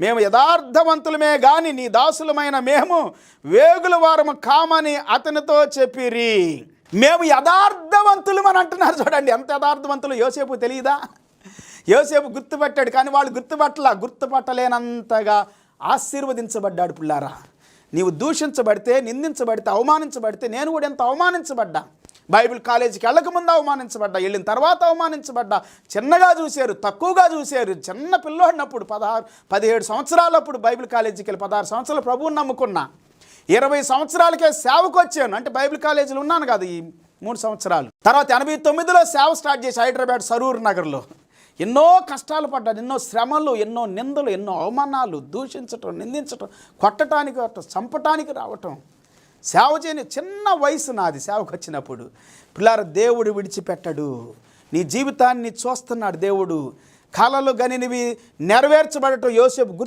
మేము యథార్థవంతులమే గాని నీ దాసులమైన మేము వేగుల వారము కామని అతనితో చెప్పిరి. మేము యథార్థవంతులమని అంటున్నారు చూడండి. ఎంత యథార్థవంతులు యోసేపు తెలియదా? యోసేపు గుర్తుపట్టాడు కానీ వాళ్ళు గుర్తుపట్టలా. గుర్తుపట్టలేనంతగా ఆశీర్వదించబడ్డాడు పుల్లారా. నీవు దూషించబడితే నిందించబడితే అవమానించబడితే నేను కూడా ఎంత అవమానించబడ్డా? బైబిల్ కాలేజీకి వెళ్ళకముందు అవమానించబడ్డా వెళ్ళిన తర్వాత అవమానించబడ్డా. చిన్నగా చూశారు తక్కువగా చూశారు. చిన్న పిల్లోడినప్పుడు పదహారు పదిహేడు సంవత్సరాలప్పుడు బైబిల్ కాలేజీకి వెళ్ళి పదహారు సంవత్సరాలు ప్రభువుని నమ్ముకున్నా. ఇరవై సంవత్సరాలకే సేవకు వచ్చాను. అంటే బైబిల్ కాలేజీలో ఉన్నాను కదా ఈ మూడు సంవత్సరాలు. తర్వాత ఎనభై తొమ్మిదిలో సేవ స్టార్ట్ చేసి హైదరాబాద్ సరూర్ నగర్లో. ఎన్నో కష్టాలు పడ్డాను ఎన్నో శ్రమలు ఎన్నో నిందలు ఎన్నో అవమానాలు దూషించటం నిందించటం కొట్టడానికి రావటం చంపటానికి రావటం. సేవ చేయని చిన్న వయసు నాది సేవకు వచ్చినప్పుడు. పిల్లలు దేవుడు విడిచిపెట్టడు. నీ జీవితాన్ని చూస్తున్నాడు దేవుడు. కళలు గనినివి నెరవేర్చబడటం యోసేపు గుర్తు